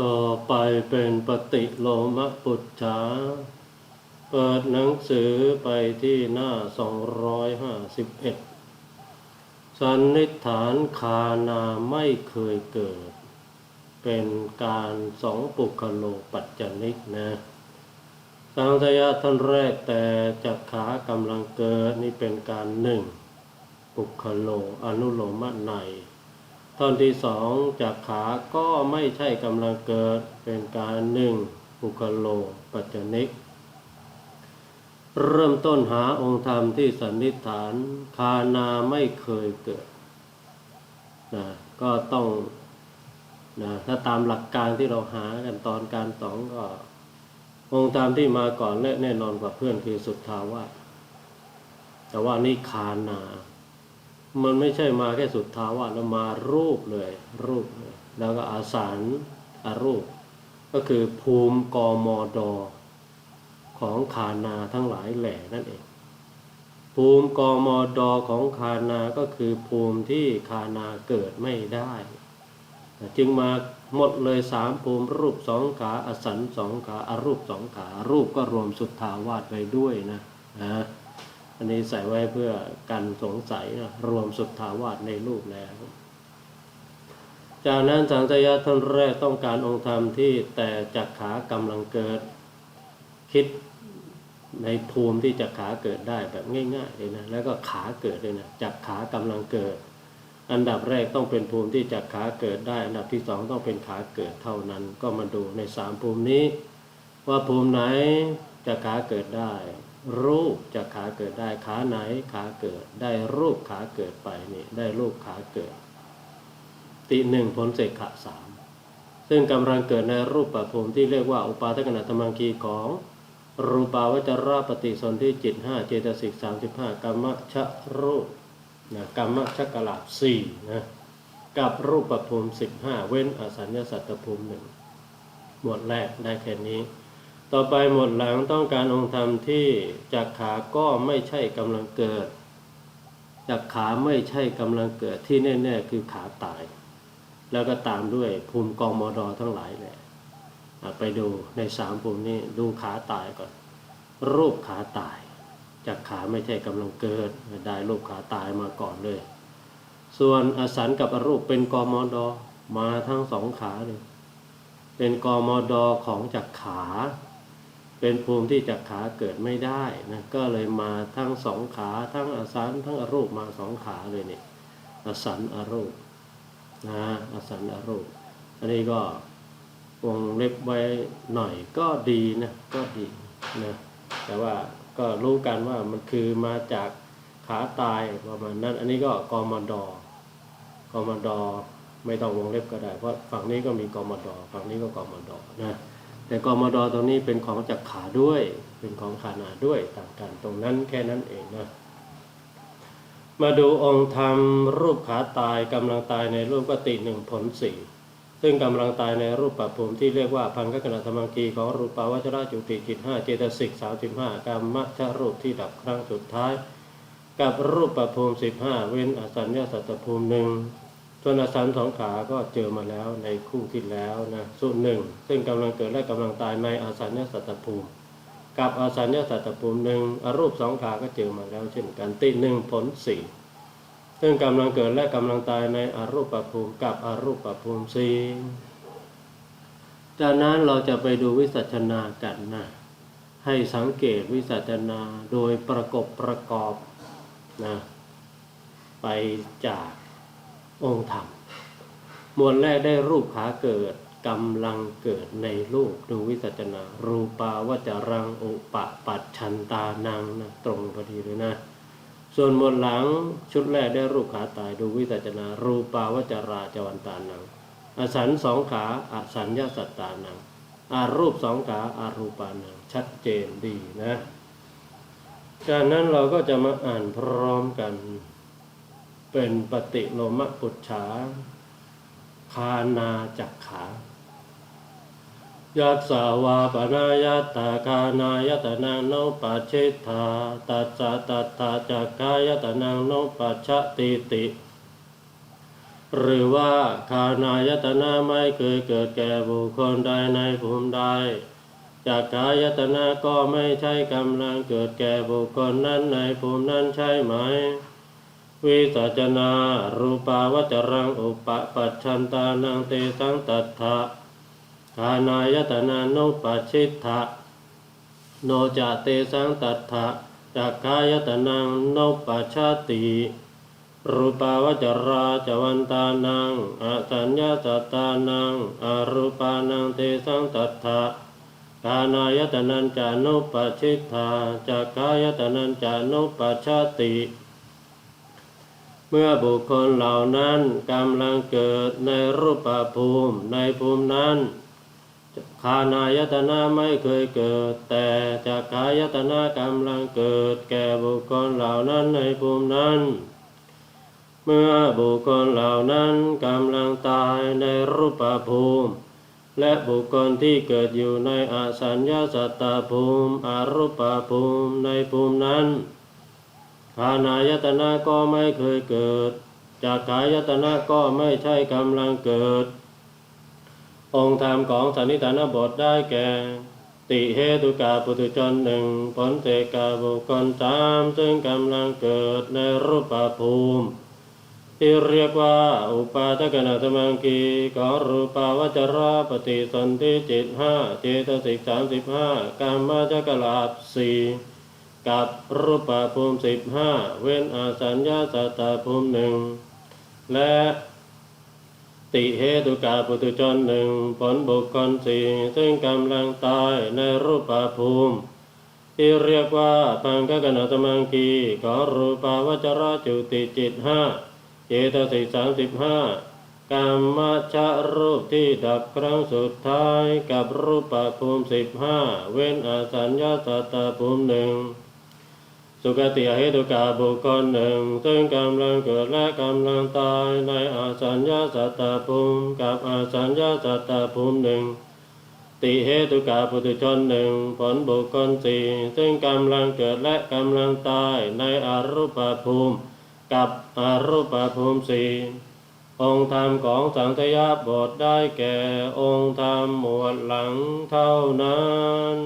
ต่อไปเป็นปฏิโลมปุจฉา เปิดหนังสือไปที่หน้า 251 สันนิษฐานคานาไม่เคยเกิด เป็นการสองปุคโลปัจจนิกนะสังทยะท่านแรกแต่จักขากำลังเกิดนี่เป็นการหนึ่งปุคโลอนุโลมใน ท่อนที่สองจากขาก็ไม่ใช่กำลังเกิดเป็นการหนึ่งปุคโลปัจจนิก เริ่มต้นหาองค์ธรรมที่สันนิษฐานคานาไม่เคยเกิดนะก็ต้องนะถ้าตามหลักการที่เราหากันตอนการสองก็ องค์ธรรมที่มาก่อนและแน่นอนกว่าเพื่อนคือสุทธาวาสแต่ว่านี่คานา มันไม่ใช่มาแค่สุดทาวาแล้วมารูปเลย รูปเลย แล้วก็อาสารอารูป ก็คือภูมิกมดของคานาทั้งหลายแหล่นั่นเอง ภูมิกมดของคานาก็คือภูมิที่คานาเกิดไม่ได้ จึงมาหมดเลยสามภูมิรูปสองขาอสันสองขาอารูปสองขารูปก็รวมสุทธาวาสไปด้วยนะนะ อันนี้ใส่ไว้เพื่อกันสงสัยนะรวมสุทธาวาสในรูปแล้ว จากนั้นสังตยะท่านแรกต้องการองค์ธรรมที่แต่จักขากำลังเกิด คิดในภูมิที่จักขาเกิดได้แบบง่ายๆเลยนะแล้วก็ขาเกิดเลยนะจักขากำลังเกิด อันดับแรกต้องเป็นภูมิที่จักขาเกิดได้ อันดับที่สองต้องเป็นขาเกิดเท่านั้น ก็มาดูในสามภูมินี้ ว่าภูมิไหนจักขาเกิดได้ รูปจักขาเกิดได้ขาไหนขาเกิด ได้รูปขาเกิดไปนี่ได้รูปขาเกิด ติหนึ่งผลเสกขะสามซึ่งกำลังเกิดในรูปประภูมิที่เรียกว่าอุปาทขณะธรรมังคีของรูปาวจราปฏิสนธิจิตห้าเจตสิกสามสิบห้ากรรมชะรูปนะกรรมชะกลาบสี่นะกับรูปประภูมิสิบห้าเว้นอสัญญาสัตตภูมิหนึ่งหมวดแรกได้แค่นี้ ต่อไปหมดหลังต้องการองค์ธรรมที่จากขาก็ไม่ใช่กำลังเกิดจากขาไม่ใช่กำลังเกิดที่แน่ๆคือขาตาย แล้วก็ตามด้วยภูมิกองมอดอทั้งหลายแหละอะไปดูในสามภูมินี้ดูขาตายก่อน รูปขาตายจากขาไม่ใช่กำลังเกิดได้รูปขาตายมาก่อนเลย ส่วนอสันกับอรูปเป็นกมดมาทั้งสองขาเลย เป็นกมดของจากขา เป็นภูมิที่จากขาเกิดไม่ได้นะก็เลยมาทั้งสองขาทั้งอสันทั้งอรูปมาสองขาเลยเนี่ยอสันอรูปนะอสันอรูป อันนี้ก็วงเล็บไว้หน่อยก็ดีนะก็ดีนะแต่ว่าก็รู้กันว่ามันคือมาจากขาตายประมาณนั้น อันนี้ก็กมดกมดไม่ต้องวงเล็บก็ได้ เพราะฝั่งนี้ก็มีกมดฝั่งนี้ก็กมดนะ แต่กมดตรงนี้เป็นของจากขาด้วย เป็นของขานาด้วยต่างกันตรงนั้นแค่นั้นเองนะมาดูองค์ธรรมรูปขาตายกำลังตายในรูปกติหนึ่งผลสี่ซึ่งกำลังตายในรูปปัภูมิที่เรียกว่าพันกขณะธรรมังกีของรูปาวจระจุติจิตห้าเจตสิกสามสิบห้ากรรมชรูปที่ดับครั้งสุดท้าย กับรูปปัภูมิสิบห้าเว้นอสัญญาสัตตภูมิหนึ่ง ส่วนอสันสองขาก็เจอมาแล้วในคู่ที่แล้วนะส่วนหนึ่งซึ่งกำลังเกิดและกำลังตายในอสัญญาสัตตภูมิ กับอสัญญาสัตตภูมิหนึ่งอรูปสองขาก็เจอมาแล้ว เช่นกันติหนึ่งผลสี่ซึ่งกำลังเกิดและกำลังตายในอรูปภูมิ กับอรูปภูมิสีจากนั้นเราจะไปดูวิสัชนากันนะให้สังเกตวิสัชนาโดยประกบประกอบนะไปจาก องค์ธรรม มวดแรกได้รูปขาเกิดกำลังเกิดในรูปดูวิสัชนา รูปาวจรังอุปปัชชันตานังนะตรงพอดีเลยนะ ส่วนมวดหลังชุดแรกได้รูปขาตายดูวิสัชนา รูปาวจราจวันตานัง อสันสองขาอสัญญาสัตตานังอารูปสองขาอารูปานังชัดเจนดีนะจากนั้นเราก็จะมาอ่านพร้อมกัน เป็นปฏิโลมปุจฉาคานาจักขายัสสาวาปนายตตาคานายตนังโนปัจเชธาตัสสะตัตถาจักขายตนังโนปัจฉติติ หรือว่าคานายตนะไม่เคยเกิดแก่บุคคลใดในภูมิใดจากขายตนะก็ไม่ใช่กำลังเกิดแก่บุคคลนั้นในภูมินั้นใช่ไหม วิสัจนารูปาวจรังอุปปัชชันตานังเตสังตัทธะคานายตนานุปัชชิตถะโนจะเตสังตัทธะจากขายตนังนุปัชชาติรูปาวจราจวันตานังอสัญญาสตตานังอรูปานังเตสังตัทธะกานายตนันจานุปัชชิตธาจากขายตนันจานุปัชชาติ เมื่อบุคคลเหล่านั้นกำลังเกิดในรูปภูมิในภูมินั้นคานายตนะไม่เคยเกิด แต่จากขายตนะกำลังเกิด แก่บุคคลเหล่านั้นในภูมินั้น เมื่อบุคคลเหล่านั้นกำลังตายในรูปภูมิ และบุคคลที่เกิดอยู่ในอสัญญาสัตตภูมิ อรูปภูมิในภูมินั้น ขานายตนะก็ไม่เคยเกิด จากขายตนะก็ไม่ใช่กำลังเกิด องค์ธรรมของสันนิฐานบทได้แก่ ติเหตุกาปุถุชนหนึ่งผลเตกาบุคคลสามซึ่งกำลังเกิดในรูปภูมิที่เรียกว่าอุปาทกนาสมังคีของรูปาวจราปฏิสนธิจิตห้าเจตสิกสามสิบห้ากามมาจกลาบสี่ กับรูปภูมิสิบห้าเว้นอาสัญญาสัตตภูมิหนึ่งและติเหตุกาปุตุชนหนึ่งผลบุคคลสี่ซึ่งกำลังตายในรูปภูมิ ที่เรียกว่าพังคกนาสมังคีของรูปาวจราจุติจิตห้าเจตสิกสามสิบห้ากรรมชะรูปที่ดับครั้งสุดท้ายกับรูปภูมิสิบห้าเว้นอาสัญญาสัตตภูมิหนึ่ง สุกติเหตุกาบุคคลหนึ่ง ซึ่งกำลังเกิดและกำลังตายในอาสัญญาสัตตภูมิ กับอาสัญญาสัตตภูมิหนึ่ง ติเหตุกาปุถุชนหนึ่งผลบุคคลสี่ซึ่งกำลังเกิดและกำลังตายในอรูปภูมิ กับอรูปภูมิสี่องค์ธรรมของสังทยาบทได้แก่องค์ธรรมหมวดหลังเท่านั้น